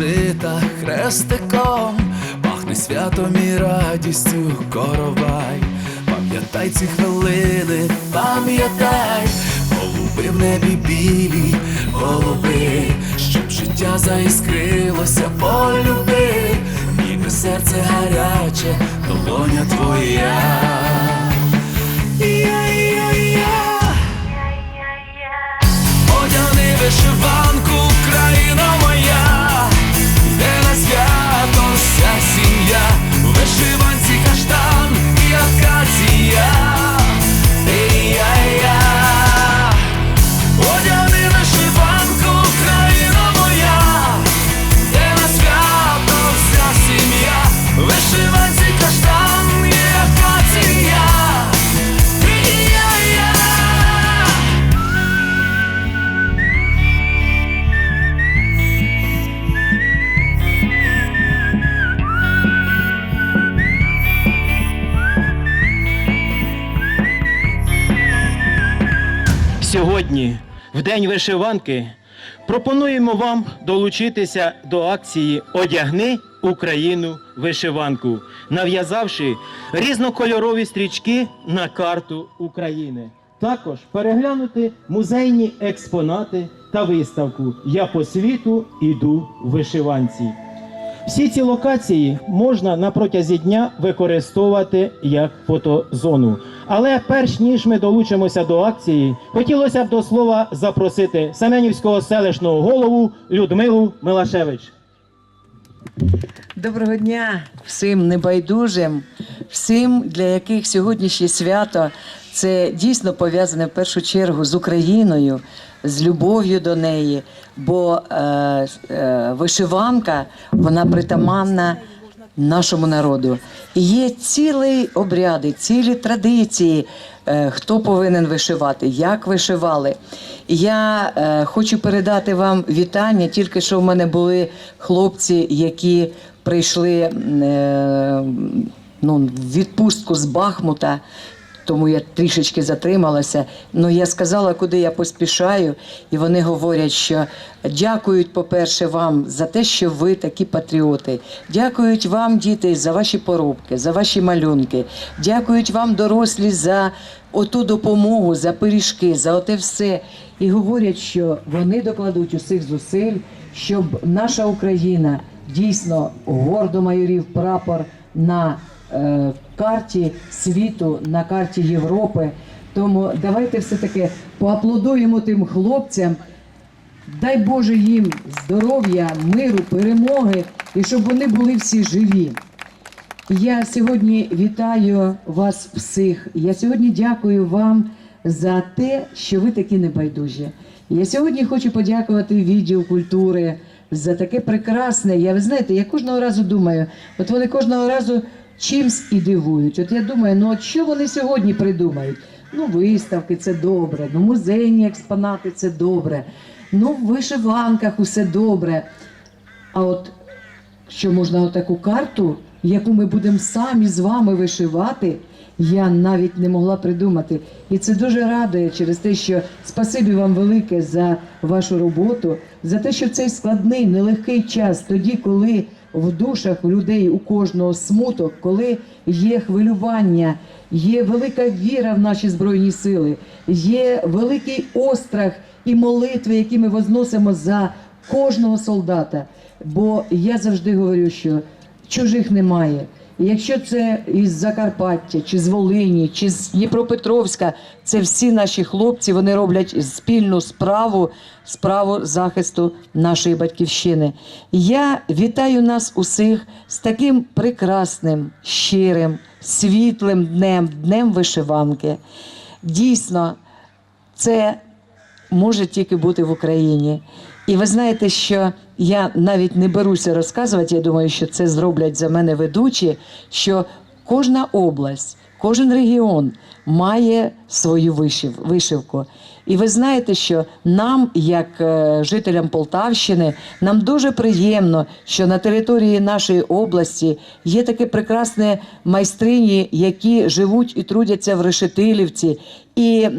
Скатертина хрестиком, пахне святом і радістю коровай. Пам'ятай ці хвилини, пам'ятай, голуби в небі білі, голуби, щоб життя заіскрилося, полюби, ніби серце гаряче, долоня твоя. Я-я-я. Одягни вишиванку, день вишиванки, пропонуємо вам долучитися до акції Одягни Україну вишиванку, нав'язавши різнокольорові стрічки на карту України. Також переглянути музейні експонати та виставку Я по світу іду в вишиванці. Всі ці локації можна на протязі дня використовувати як фотозону. Але перш ніж ми долучимося до акції, хотілося б до слова запросити Семенівського селищного голову Людмилу Милашевич. Доброго дня всім небайдужим, всім, для яких сьогоднішнє свято це дійсно пов'язане в першу чергу з Україною, з любов'ю до неї. Бо е, е, вишиванка вона притаманна нашому народу. І є цілі обряди, цілі традиції, хто повинен вишивати, як вишивали. Я е, хочу передати вам вітання. Тільки що в мене були хлопці, які прийшли е, ну, в відпустку з Бахмута. Тому я трішечки затрималася. Ну я сказала, куди я поспішаю, і вони говорять, що дякують, по-перше, вам за те, що ви такі патріоти. Дякують вам, діти, за ваші поробки, за ваші малюнки. Дякують вам, дорослі, за оту допомогу, за пиріжки, за оте все. І говорять, що вони докладуть усіх зусиль, щоб наша Україна дійсно гордо майорів прапор на е, карті світу, на карті Європи. Тому давайте все-таки поаплодуємо тим хлопцям. Дай Боже їм здоров'я, миру, перемоги і щоб вони були всі живі. Я сьогодні вітаю вас всіх. Я сьогодні дякую вам за те, що ви такі небайдужі. Я сьогодні хочу подякувати відділ культури за таке прекрасне. Я ви знаєте, я кожного разу думаю, от вони кожного разу чимсь і дивують. От я думаю, ну от що вони сьогодні придумають? Ну, виставки це добре, ну музейні експонати це добре, ну в вишиванках усе добре. А от що можна отаку карту, яку ми будемо самі з вами вишивати, я навіть не могла придумати. І це дуже радує через те, що спасибі вам велике за вашу роботу, за те, що в цей складний, нелегкий час, тоді, коли в душах людей у кожного смуток, коли є хвилювання, є велика віра в наші збройні сили, є великий острах і молитви, які ми возносимо за кожного солдата. Бо я завжди говорю, що чужих немає. Якщо це із Закарпаття, чи з Волині, чи з Дніпропетровська, це всі наші хлопці, вони роблять спільну справу, справу захисту нашої батьківщини. Я вітаю нас усіх з таким прекрасним, щирим, світлим днем, днем вишиванки. Дійсно, це може тільки бути в Україні. І ви знаєте, що я навіть не беруся розказувати, я думаю, що це зроблять за мене ведучі, що кожна область, кожен регіон має свою вишив, вишивку. І ви знаєте, що нам, як е, жителям Полтавщини, нам дуже приємно, що на території нашої області є такі прекрасні майстрині, які живуть і трудяться в Решетилівці. І е,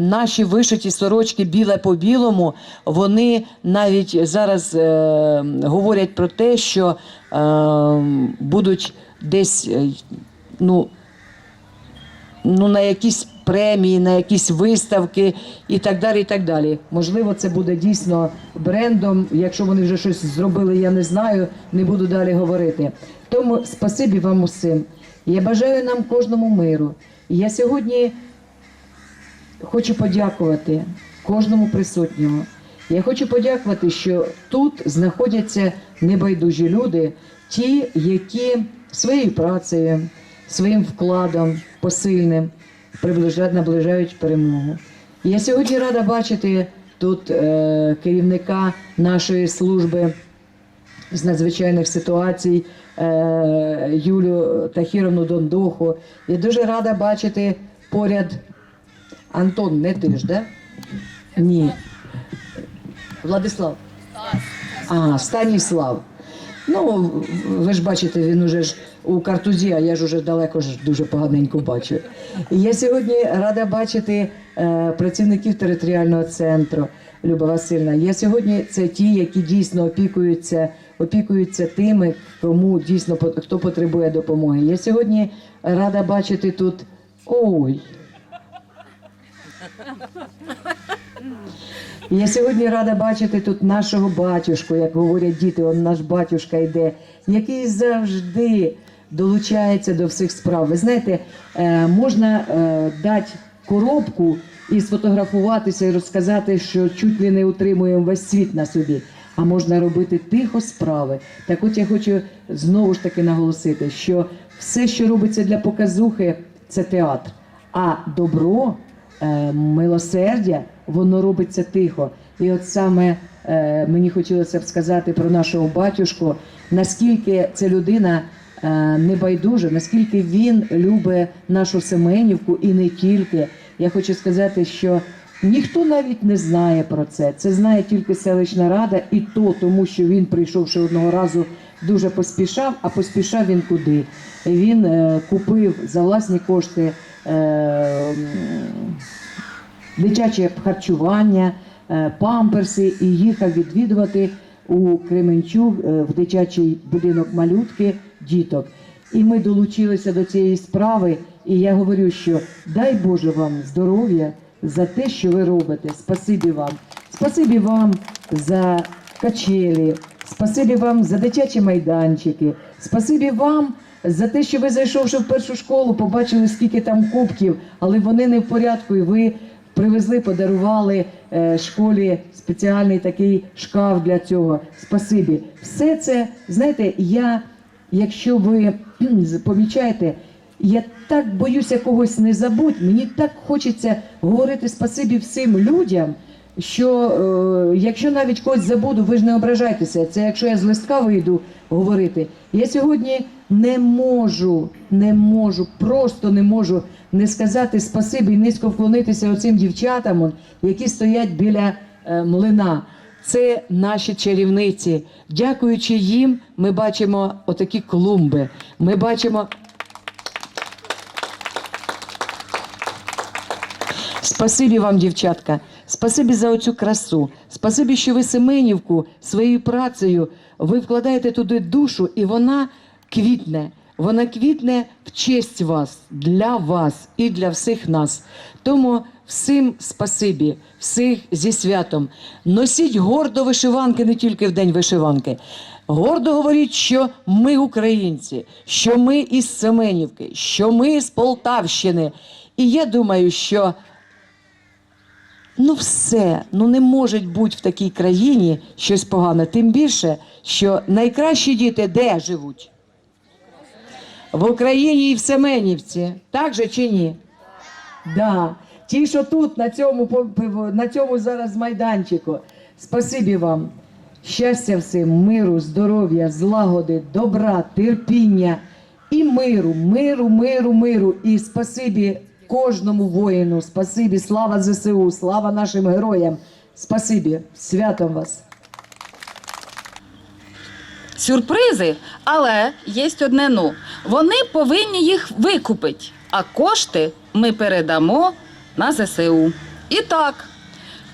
наші вишиті сорочки біле по білому, вони навіть зараз е, говорять про те, що е, будуть десь е, ну, ну, на якісь премії, на якісь виставки і так далі. і так далі. Можливо, це буде дійсно брендом. Якщо вони вже щось зробили, я не знаю, не буду далі говорити. Тому спасибі вам усім. Я бажаю нам кожному миру. Я сьогодні хочу подякувати кожному присутньому. Я хочу подякувати, що тут знаходяться небайдужі люди, ті, які своєю працею, своїм вкладом посильним наближають перемогу. Я сьогодні рада бачити тут е, керівника нашої служби з надзвичайних ситуацій е, Юлю Тахіровну Дондоху. Я дуже рада бачити поряд Антон, не ти ж, да? Ні. Владислав. А, Станіслав. Ну, ви ж бачите, він уже ж у картузі, а я ж уже далеко ж дуже поганенько бачу. І я сьогодні рада бачити е, працівників територіального центру Люба Васильівна. Я сьогодні це ті, які дійсно опікуються, опікуються тими, кому дійсно хто потребує допомоги. Я сьогодні рада бачити тут. Ой. Я сьогодні рада бачити тут нашого батюшку, як говорять діти, он наш батюшка йде, який завжди долучається до всіх справ. Ви знаєте, е, можна е, дати коробку і сфотографуватися і розказати, що чуть ли не утримуємо весь світ на собі. А можна робити тихо справи. Так от я хочу знову ж таки наголосити, що все, що робиться для показухи, це театр. А добро е, милосердя, воно робиться тихо. І от саме е, мені хотілося б сказати про нашого батюшку, наскільки ця людина е, небайдужа, наскільки він любить нашу Семенівку і не тільки. Я хочу сказати, що ніхто навіть не знає про це. Це знає тільки селищна рада, і то тому, що він прийшов ще одного разу. Дуже поспішав, а поспішав він куди? Він е, купив за власні кошти е, дитяче харчування, е, памперси і їхав відвідувати у Кременчук е, в дитячий будинок малютки діток. І ми долучилися до цієї справи. І я говорю, що дай Боже вам здоров'я за те, що ви робите. Спасибі вам. Спасибі вам за качелі, спасибі вам за дитячі майданчики, спасибі вам за те, що ви зайшовши в першу школу, побачили, скільки там кубків, але вони не в порядку, і ви привезли, подарували е, школі спеціальний такий шкаф для цього. Спасибі. Все це, знаєте, я, якщо ви помічаєте, я так боюся когось не забудь. Мені так хочеться говорити спасибі всім людям. Що е, якщо навіть когось забуду, ви ж не ображайтеся. Це якщо я з листка вийду говорити. Я сьогодні не можу, не можу, просто не можу не сказати спасибі і низько вклонитися оцим дівчатам, які стоять біля е, млина. Це наші чарівниці. Дякуючи їм, ми бачимо отакі клумби. Ми бачимо Спасибі вам, дівчатка, спасибі за оцю красу. Спасибі, що ви Семенівку своєю працею ви вкладаєте туди душу, і вона квітне. Вона квітне в честь вас, для вас і для всіх нас. Тому всім спасибі, всіх зі святом. Носіть гордо вишиванки не тільки в день вишиванки. Гордо говоріть, що ми українці, що ми із Семенівки, що ми з Полтавщини. І я думаю, що ну все, ну не може бути в такій країні щось погане. Тим більше, що найкращі діти де живуть? В Україні і в Семенівці. Так же чи ні? Да. Ті, що тут, на цьому, на цьому зараз майданчику. Спасибі вам. Щастя всім, миру, здоров'я, злагоди, добра, терпіння і миру, миру, миру, миру. І спасибі кожному воїну. Спасибі, слава ЗСУ, слава нашим героям. Спасибі, святом вас. Сюрпризи, але є одне ну. Вони повинні їх викупити, а кошти ми передамо на ЗСУ. І так,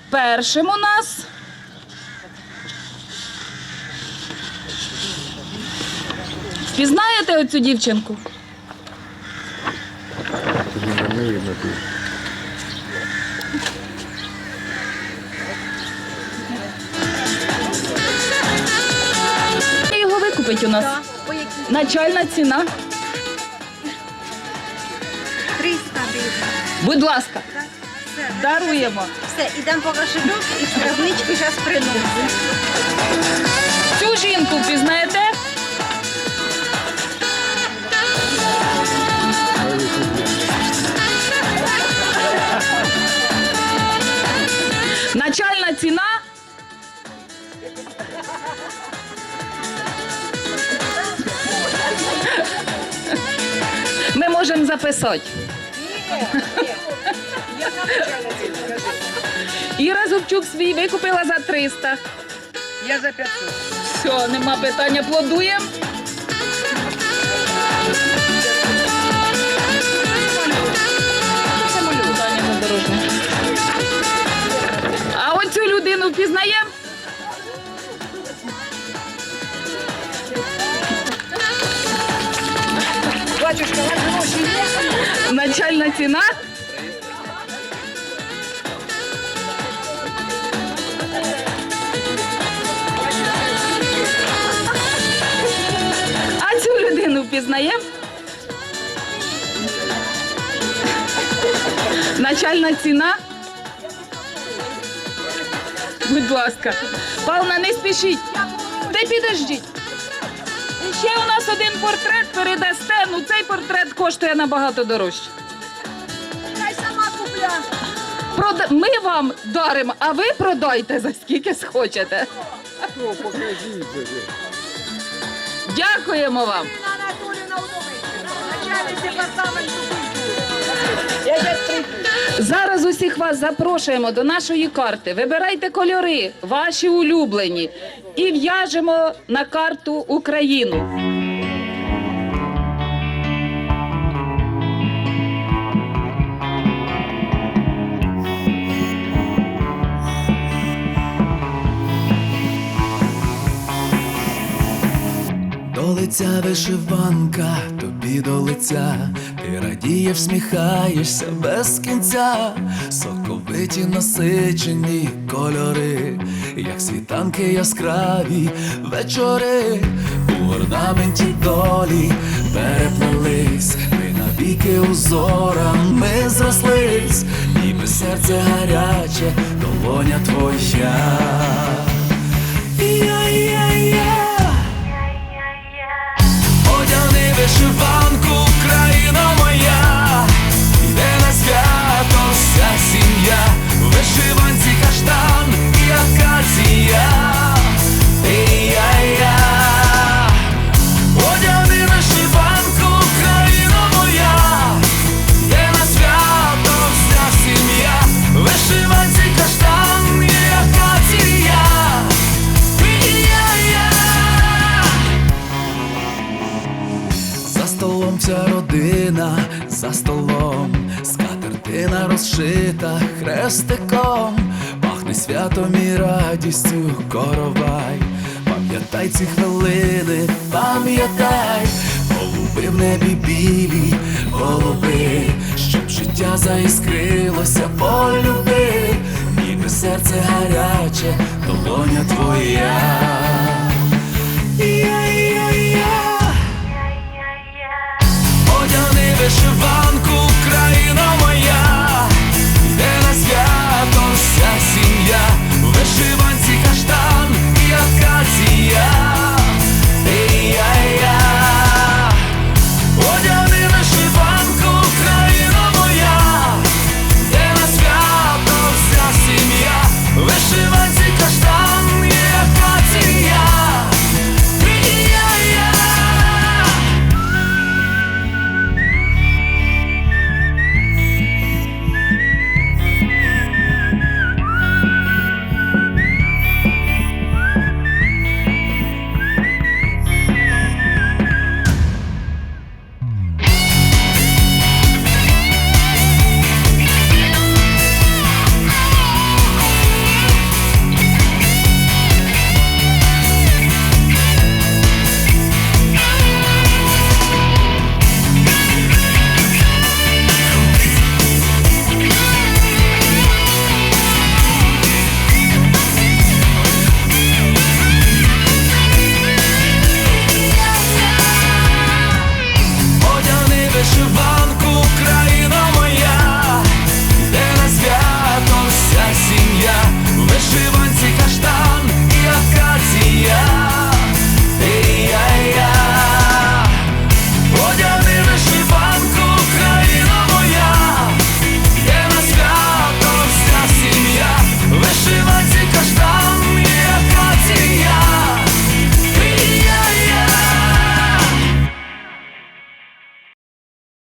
першим у нас. Впізнаєте оцю дівчинку? Його викупить у нас. По якій? Начальна ціна. 300 гривень. Будь ласка, Так? Все, даруємо. все, ідемо по кошельок і скарбнички зараз приносимо. Цю жінку впізнаєте? Можемо записати. Іра Зубчук свій викупила за 300. Я за 500. Все, нема питання, плодуємо. Питання задорожне. А оцю людину впізнаємо? Батюшка, Начальна ціна. А цю людину впізнаємо? Начальна ціна. Будь ласка. Павна, не спішіть. Та й підождіть. І Ще у нас один портрет передасте. Ну цей портрет коштує набагато дорожче. Хай сама купля. Прода... Ми вам даримо, а ви продайте за скільки схочете. Дякуємо вам. Анатоліївна удовольствие. Начальник департаменту культури. Зараз усіх вас запрошуємо до нашої карти. Вибирайте кольори, ваші улюблені, і в'яжемо на карту Україну. До лиця вишиванка, тобі до лиця, радіє, всміхаєшся без кінця, соковиті насичені кольори, як світанки яскраві вечори, у орнаменті долі переплелись, ми навіки узорами зрослись, ніби серце гаряче, долоня твоя. Одяни вишиванку, країна моя, святом і радістю коровай. Пам'ятай ці хвилини, пам'ятай, голуби в небі білі, голуби, щоб життя заіскрилося, полюби, ніби серце гаряче, долоня твоя. Я-я-я. Вишиванку, країна моя вся сім'я.